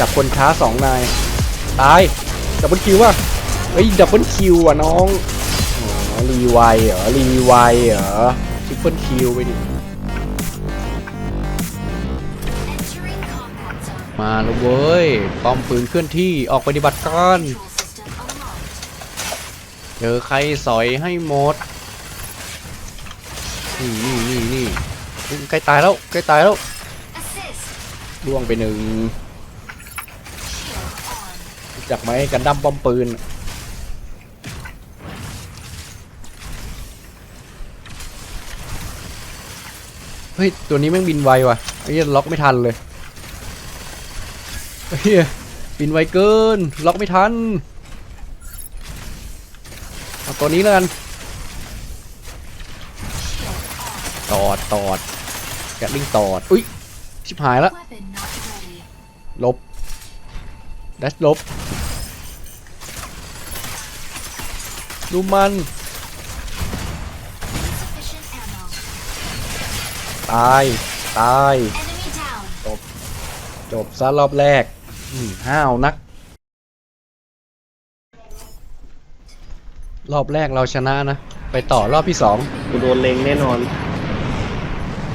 จับคนช้าสองนาย ตาย ดับเบิลคิวว่ะเฮ้ย ดับเบิลคิวอะน้องอรีไวเหรอ รีไวเหรอทริปเปิลคิวไปดิ มาแล้วเว้ยป้อมปืนเคลื่อนที่ออกปฏิบัติการเจอใครสอยให้หมด นี่นี่นี่นี่ใกล้ตายแล้วใกล้ตายแล้วล่วงไปหนึ่ง จักไหมกันดั้มป้อมปืน เฮ้ย ตัวนี้แม่งบินไวว่ะไอ้เหี้ยล็อกไม่ทันเลยไอ้เหี้ยบินไวเกิน ล็อกไม่ทันเอาตัวนี้แล้วกันตอดตอดแกลิงตอด อุ้ยชิบหายละ Weapon not ready. ลบ ดัชลบ ดูมัน Insufficient ammo. ตาย ตาย Enemy down. จบซะรอบแรกอืมห้าวนัก รอบแรกเราชนะนะ ไปต่อรอบที่สองกูโดนเล็งแน่นอน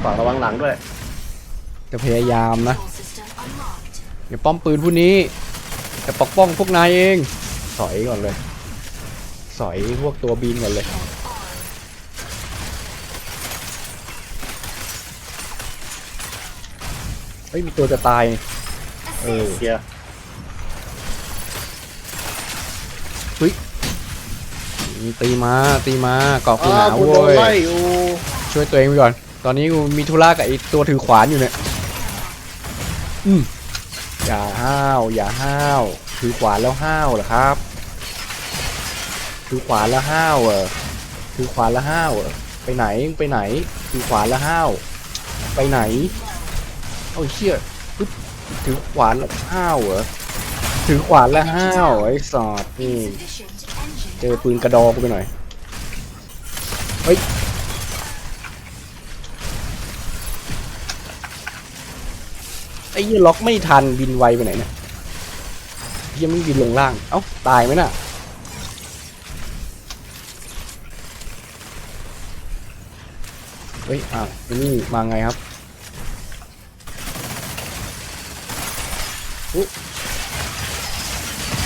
ฝากระวังหลังด้วย จะพยายามนะ Control system unlocked. เดี๋ยวป้อมปืนผู้นี้ จะปกป้องพวกนายเองสอยก่อนเลย สอยพวกตัวบินก่อนเลย Shield on. เฮ้ยมีตัวจะตาย เออ Assist. เฮียตีมาตีมาเกาะกูหอ้านากูวโดนเว้ไล่ยอยู่ช่วยตัวเองไปก่อน ตอนนี้กูมีธุระกับไอตัวถือขวานอยู่เนี่ยอืมอย่าห้าว อย่าห้าว ถือขวานแล้วห้าวเหรอครับ ถือขวานล้วห้าวเหรอถือขวานล้วห้าวเหรอไปไหนไปไหนถือขวานล้วห้าวไปไหนเอาเชี่ยปึ๊บถือขวานล้วห้าวเหรอถือขวานล้วห้าวไอ้สอดนี่เจอปืนกระดองกูไปหน่อยเฮ้ยไอ้เหี้ยล็อกไม่ทันบินไวไปไหนเนี่ยเฮียังไม่บินลงล่างเอ้าตายไหมน่ะ เฮ้ยอ้าวไอ้นี่มาไงครับอุ๊ย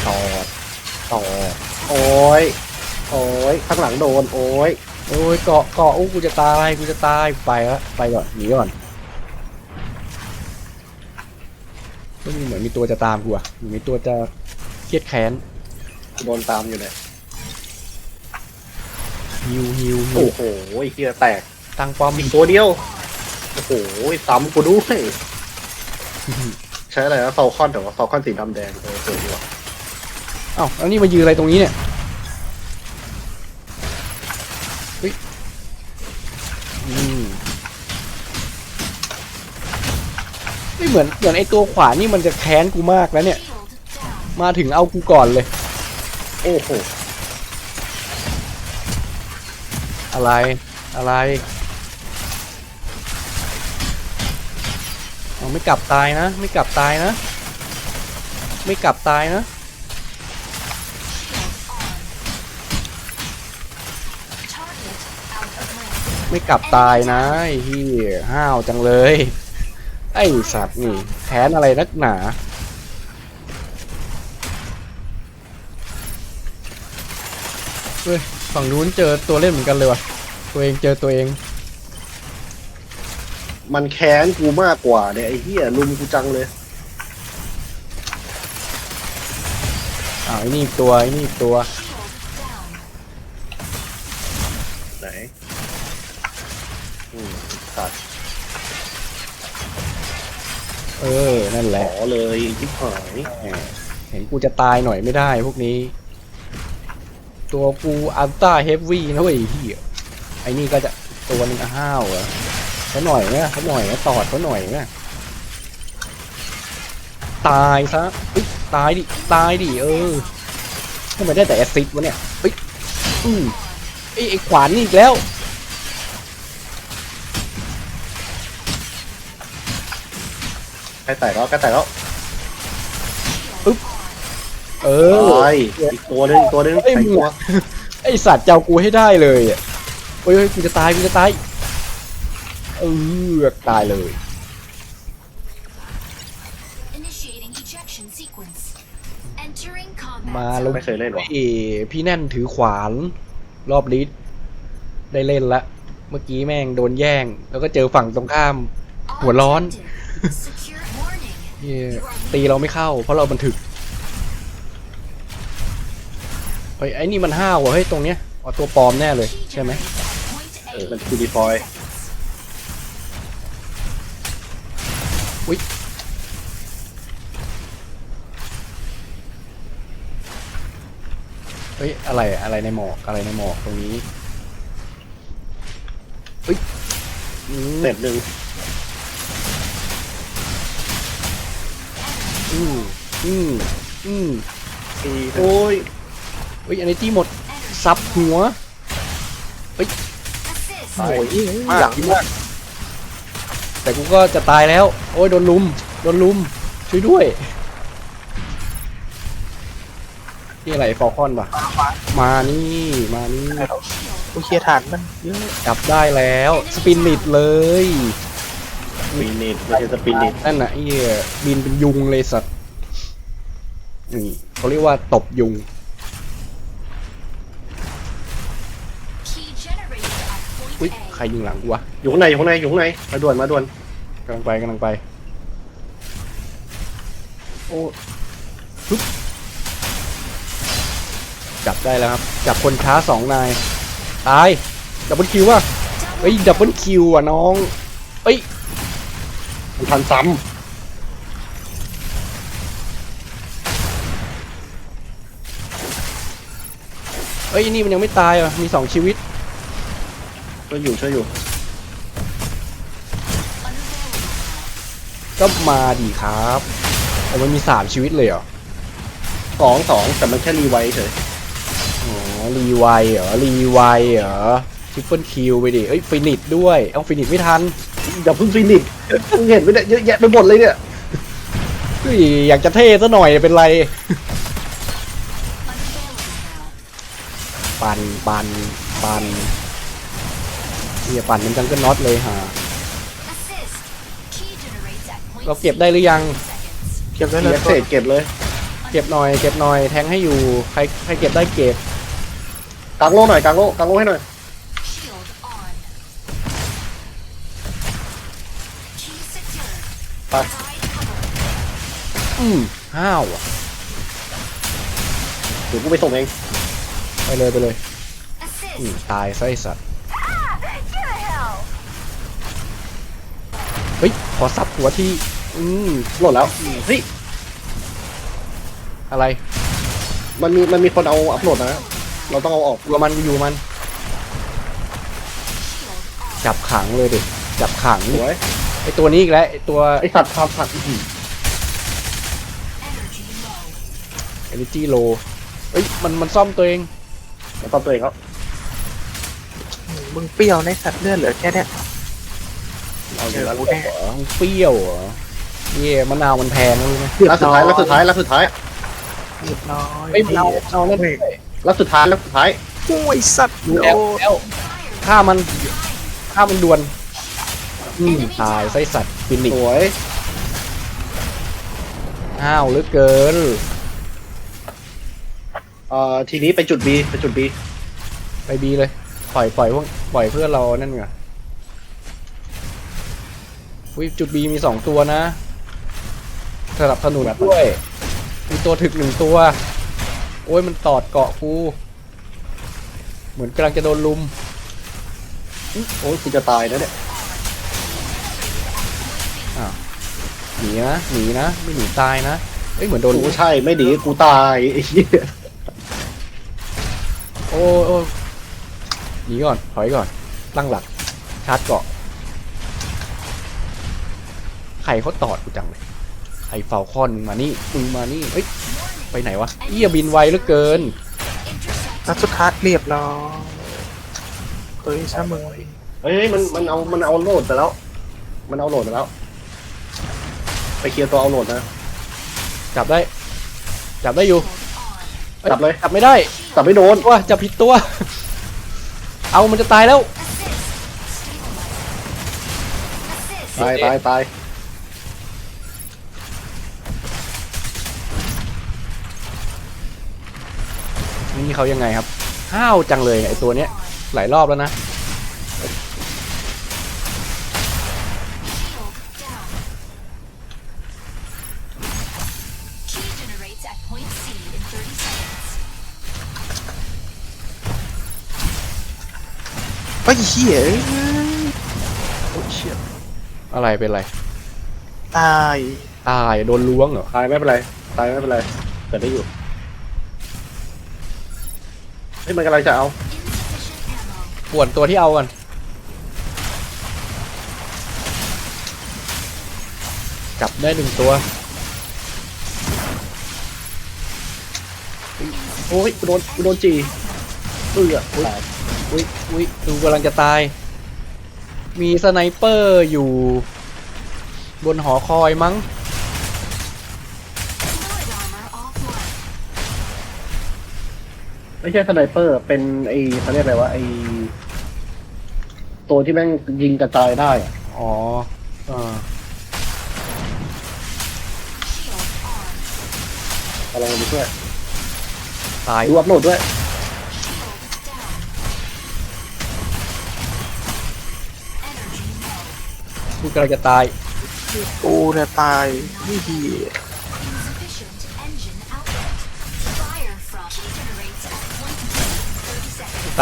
ต่อต่อโอ้ยโอ้ยข้างหลังโดน โอ้ยโอ้ยเกาะเกาะอู้กูจะตายกูจะตายไปแล้วไปก่อนหนีก่อนไม่มีเหมือนมีตัวจะตามกูอะเหมือนมีตัวจะเครียดแค้นโดนตามอยู่เนี่ยฮิวฮิวฮิโอ้วโหเฮียแตก ตั้งป้อมอีกตัวเดียว โอ้โหซ้ำกูด้วยใช้อะไรนะฟอลคอนแต่ว่าฟอลคอนสีดำแดงเออสวยดีว่ะเอ้าแล้วนี่มายืนอะไรตรงนี้เนี่ยเฮ้ยอืมไม่เหมือนเหมือนไอตัวขวานี่มันจะแค้นกูมากแล้วเนี่ย Shield down. มาถึงเอากูก่อนเลย โอ้โหอะไร อะไรเอา ไม่กลับตายนะ ไม่กลับตายนะ ไม่กลับตายนะไม่กลับตายนะไอ้ที่ห้าวจังเลย ไอ้สัตว์นี่แค้นอะไรนักหนาเฮ้ยฝั่งนู้นเจอตัวเล่นเหมือนกันเลยวะตัวเองเจอตัวเอง มันแค้นกูมากกว่าเนี่ยไอ้เฮียลุมกูจังเลย อ้าวไอ้นี่อีกตัวไอ้นี่อีกตัว Shield down. ไหนอืมตัดเออ นั่นแหขละอเลยยิบหายแหมเห็นกูจะตายหน่อยไม่ได้พวกนี้ ตัวกูอัลต้าเฮฟวี่นะเว้ยไอ้เฮียไอ้นี่ก็จะตัวหนึงอะห้าวเหรอ เขาหน่อยนะเขาหน่อยนะตอดเขาหน่อยนะตายซะเอ้ยตายดิตายดิเออทำไมได้แต่แอสซิดวะเนี่ยเอ้ยอืมไอ้ไอ้ขวานนี่อีกแล้วใกล้แตกแล้วใกล้แตกแล้วปึ๊บเออตายอีกตัวหนึงอีกตัวหนึงเอ้ยใส่มึงตัวอะไอสัตว์เจ้ากูให้ได้เลยอะเฮ้ยเฮ้ยกูจะตายกูจะตาย เออตายเลย Initiating ejection sequence. Entering มา combat แล้วไม่เคยเล่นหรอ เอ้พี่แน่นถือขวานรอบลิสได้เล่นละ เมื่อกี้แม่งโดนแย่ง แล้วก็เจอฝั่งตรงข้าม All หัวร้อน objective. Secure warning. เหี้ยตีเราไม่เข้า เพราะเราบันถึกเฮ้ยไอ้นี่มันห้าวว่ะเฮ้ยตรงเนี้ยอ๋อตัวปลอมแน่เลย Key ใช่ไหม generated at point เออ A. มันคือดีฟอย เฮ้ย อะไร อะไรในหมอก อะไรในหมอกตรงนี้เฮ้ยอืมเสร็จหนึ่งอืมอืมอืมทีโอ้ยเฮ้ย อันนี้ที่หมด ซับหัว Assist. ตายมากมาก แต่กูก็จะตายแล้ว โอ้ยโดนลุม โดนลุม ช่วยด้วยนี่อะไรฟอลคอนปะมานี่มานี่กูเคลียร์ฐานมันเยอะจับได้แล้วสปินนิดเลยปีนิดไม่ใช่สปินิดนั่นน่ะไอ้เหี้ยบินเป็นยุงเลยสัตว์นี่เขาเรียกว่าตบยุง Key generated at อุ้ย point ใครยิงหลังกูวะอยู่ข้างในอยู่ข้างในอยู่ข้างในมาด่วนมาด่วน กำลังไปกำลังไป โอ้ปึ๊บจับได้แล้วครับ จับคนช้าสองนาย ตาย ดับเบิลคิวว่ะ A. เฮ้ย ดับเบิลคิวอะน้องเอ้ยมันทันซ้เอ้ย นี่มันยังไม่ตายอะ มีสองชีวิตำช่วยอยู่ช่วยอยู่ ก็มาดีครับแต่มันมีสามชีวิตเลยเหรอสองสองแต่มันแค่รีไวท์เฉยอ๋อรีไวเหรอรีไวเหรอทริปเปิลคิวไปดิเอ้ยฟินิชด้วยเอาฟินิชไม่ทันอย่าเพิ่งฟินิชมึงเห็นไหมเนี่ยเยอะแยะไปหมดเลยเนี่ยเฮ้ยอยากจะเท่ซะหน่อยเป็นไร Unavailable now. ปันปันปันเฮียปั่นเป็นจังเกิลน็อตเลยฮะ เราเก็บได้หรือยัง seconds. เก็บได้มีเลยแอคเซสเก็บเลยเก็บหน่อย เก็บหน่อย แทงให้อยู่ ใครใครเก็บได้เก็บ กางโลหน่อยกางโลกางโลให้หน่อย Shield on. Key secured. Bye. Provide cover. อืมห้าวอะเดี๋ยวกูไปส่งเอง ไปเลยไปเลยอืม Assist. ตายไส้สัตว์ เฮ้ย ขอซับหัวที่อืมโหลดแล้วเฮ้ยอะไร มันมีมันมีคนเอาอัพโหลดนะ เราต้องเอาออกอยู่กับมันอยู่กับมัน Shield on. จับขังเลยดิจับขังสวยไอตัวนี้อีกแล้วไอตัวไอสัตว์ทำสัตว์อื้อหือ Energy low. energy low เอ้ยมันมันซ่อมตัวเองแล้วตอบตัวเองครับมึงเปรี้ยวในสัตว์เลือดเหลือแค่เนี้ย เอาอเจยู่อแล้วกูแน่เหรอมึงเปรี้ยวเหรอเย่มะนาวมันแพงรู้ไหมแล้วสุดท้ายแล้วสุดท้ายแล้วสุดท้ายเรียบร้อยเอ้ยมันเอาเอานั่นเฮ้ยแล้วสุดท้ายแล้วสุดท้ายโอ้ยสัตว์ดูโดแอลนแอลฆ่ามันฆ่ามันด่วนอืมตายไส้สัตว์ฟินิสกซ์วยอ้าวเหลือเกินเอ่อทีนี้ไปจุด B ไปจุด B ไปบีเลย ปล่อยปล่อยพวกปล่อยเพื่อนเรานั่นไงอุ้ ยจุดบีมีสองตัวนะสนับสนุนด้วย มีตัวถึกหนึ่งตัว โอ้ยมันตอดเกาะกูเหมือนกำลังจะโดนลุม โอ้ยกูจะตายนะเนี่ยหนีนะหนีนะไม่หนีตายนะเอ้ยเหมือนโดนกูใช่ไม่ดีกูตายไอ้เหี้ยโอ้ยโอ้ยหนีก่อนถอยก่อนตั้งหลักชาร์จเกาะ รเขาตอดกูจังเลยใครเฝ้าคอนมึงมานี่มึงมานี่เอ้ยไปไหนวะเอี้ยบินไวเหลือเกิน Intercept. นัดสุดท้ายเรียบร้อยเฮ้ยซะมึงเฮ้ยมันมันเอามันเอาโหลดไปแล้ว มันเอาโหลดไปแล้ว ไปเคลียร์ตัวเอาโหลดนะจับได้ จับได้อยู่ Shield on. อ้จับเลยจับไม่ได้จับไม่โดนว่าจับผิดตัว เอามันจะตายแล้ว Assist. Stabilize. Assist. ตายตายตาย นี่เขายังไงครับ ห้าวจังเลยไอตัวเนี้ย หลายรอบแล้วนะ Shield down. Key generates at point C in 30 seconds. เฮ้ยเหี้ยโอ้ยเชี่ยอะไรเป็นไร ตาย ตายโดนล้วงเหรอตายไม่เป็นไร ตายไม่เป็นไรเกิดได้อยู่ เฮ้ยมันกำลังจะเอา Insufficient ammo. ปวดตัวที่เอากันจับได้หนึ่งตัว โอ้ยกูโดนกูโดนจีเอื้อตายอุ้ยอุ้ยดูกำลังจะตาย มีสไนเปอร์อยู่ บนหอคอยมั้ง ไม่ใช่สไนเปอร์ เป็นไอเขาเรียกอะไรวะไอตัวที่แม่งยิงกระจายได้อะอ๋ออ่า Shield on. กำลังไปช่วยตายดูอัพโหลดด้วย Shield down. Energy low. ดูกำลังจะตาย กูเนี่ยตายไม่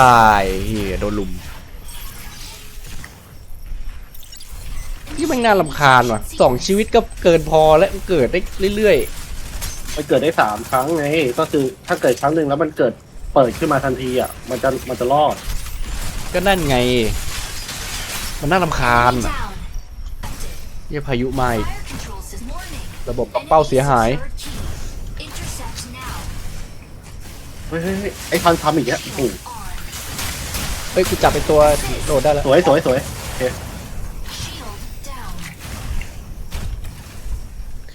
ตายเฮียโดนลุมนี่แมันน่ารำคาญว่ะสองชีวิตก็เกินพอแล้วเกิดได้เรื่อยมันเกิดได้สามครั้งไงก็คือถ้าเกิดครั้งหนึ่งแล้วมันเกิดเปิดขึ้นมาทันทีอะ มันจะมันจะรอดๆ ก็นั่นไง มันน่ารำคาญ Enemy อะ down. Affected. เยี่ยพายุมาอีก Fire control system. Warning. ระบบปักเป้าเสียหาย Third key. Intercept now. เฮ้ยเฮ้ยเฮ้ยไอ้พันทำอีกแล้วโอ้โห On. เฮ้ยกูจับเป็นตัวโดดได้แล้วสวยสวยสวย Shield down.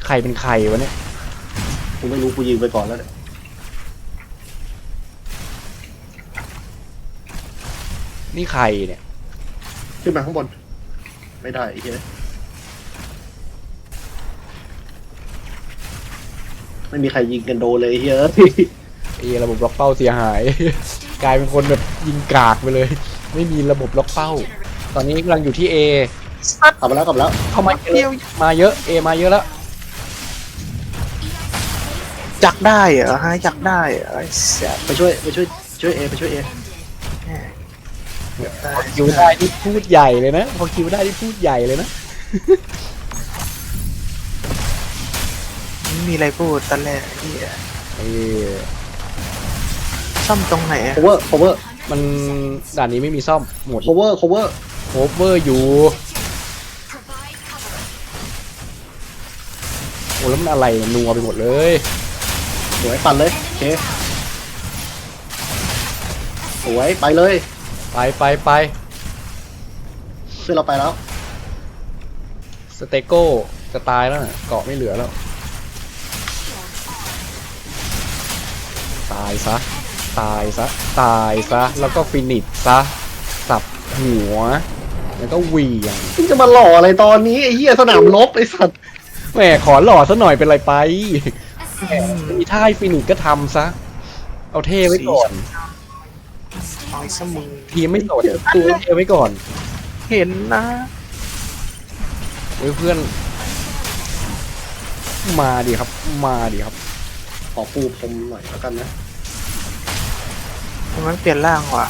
ใครเป็นใครวะเนี่ยกูไม่รู้กูยิงไปก่อนแล้วเนี่ยนี่ใครเนี่ยขึ้นมาข้างบน ไม่ได้ไอ้เหี้ยไม่มีใครยิงกันโดนเลยไอ้เฮ้ย ไอ้ระบบล็อกเป้าเสียหาย กลายเป็นคนแบบยิงกากไปเลย ไม่มีระบบล็อกเป้า ตอนนี้กำลังอยู่ที่ A กลับมาแล้วกลับมาแล้วเข้ามาเยอะมาเยอะ A มาเยอะแล้วจักได้เหรอฮะจักได้เหรอไอ้แสบไปช่วยไปช่วยช่วยเอไปช่วยเอ Ended. ได้คิวได้ที่พูดใหญ่เลยนะพอคิวได้ที่พูดใหญ่เลยนะไม่มีอะไรพูดตอนแรกเหี้ยเอ้ย ซ่อมตรงไหนอะ cover cover มันด่านนี้ไม่มีซ่อมหมด cover cover โคเวอร์อยู่ Provide cover. โอ้แล้วมันอะไรเนี่ยนัวไปหมดเลยสวยปั่นเลยโอเคสวยไปเลยไปไปไปเพื่อนเราไปแล้วสเตโก้จะตายแล้วน่ะเกาะไม่เหลือแล้ว ตายซะ ตายซะ ตายซะ แล้วก็ฟินิชซะ สับหัว แล้วก็เหวียงมึงจะมาหล่ออะไรตอนนี้ไอ้เหี้ยสนามรบไอ้สัตว์แหมขอหล่อซะหน่อยเป็นไรไป Assist. มีท่าให้ฟินิชก็ทำซะ เอาเท่ไว้ก่อนเอาไอ้สมึงทีมไม่สนตัวเท่ไว้ก่อน เห็นนะโอ้ยเพื่อน มาดิครับ มาดิครับ ขอปูพรมหน่อยแล้วกันนะ มันเปลี่ยนร่างว่ะ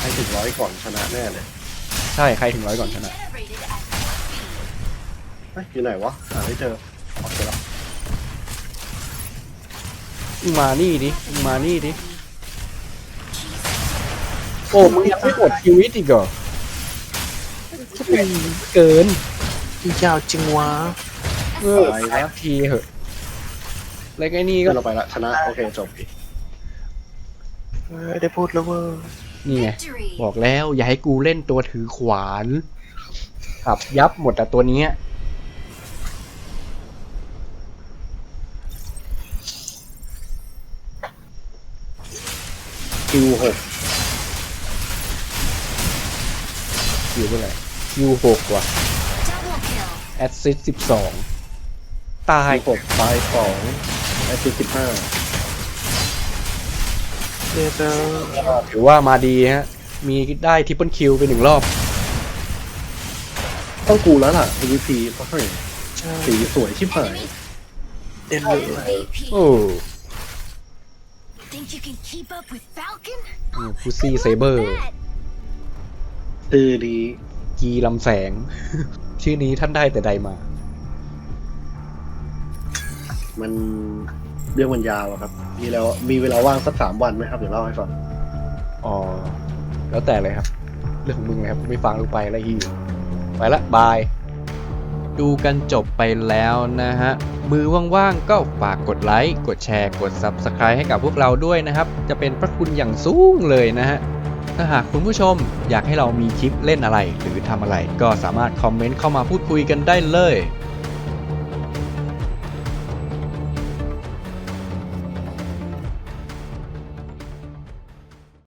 ให้ถึงร้อยก่อนชนะแน่เลยใช่ใครถึงร้อยก่อนชนะ Generated at point B. เฮ้ยอยู่ไหนวะหาไม่เจอโอเคแล้วมึงมานี่ดิมึงมานี่ดิโอ้มึงยังไม่หมดชีวิตอีกเหรอจะเป็นเกินอีเจ้าจริงวะ เออตายทีเหอะแล้วไอ้นี่ก็เพื่อนเราไปละชนะโอเคจบเออได้พูดแล้วเว้ยนี่ไง Victory. บอกแล้วอย่าให้กูเล่นตัวถือขวานขับยับหมดอะตัวเนี้ยคิวหกคิวเท่าไหร่คิวหกว่ะ Double kill. แอดซิสสิบสอง ตายคิวหกตายสองแอสซิสสิบห้าเดี๋ยวจะถือว่ามาดีฮะ มีได้ทิปเปิลคิวไปหนึ่งรอบ ต้องกูแล้วล่ะ MVP เพราะเฮ้ยใช่สีสวยชิบหาย Enemy เอ็นเลย MVP. โอ้ Think you can keep up with Falcon? พุซี่เซเบอร์ Bet. ชื่อดี กีลำแสง ชื่อนี้ท่านได้แต่ใดมา มันเรื่องมันยาวอะครับ มีแล้วมีเวลาว่างสักสามวันไหมครับเดี๋ยวเล่าให้ฟังอ๋อแล้วแต่เลยครับ เรื่องของมึงเลยครับไม่ฟังลงไปแล้วอีไปละบาย ดูกันจบไปแล้วนะฮะ มือว่างๆก็ฝากกดไลค์กดแชร์กด Subscribe ให้กับพวกเราด้วยนะครับ จะเป็นพระคุณอย่างสูงเลยนะฮะถ้าหากคุณผู้ชมอยากให้เรามีคลิปเล่นอะไร หรือทำอะไรก็สามารถคอมเมนต์เข้ามาพูดคุยกันได้เลย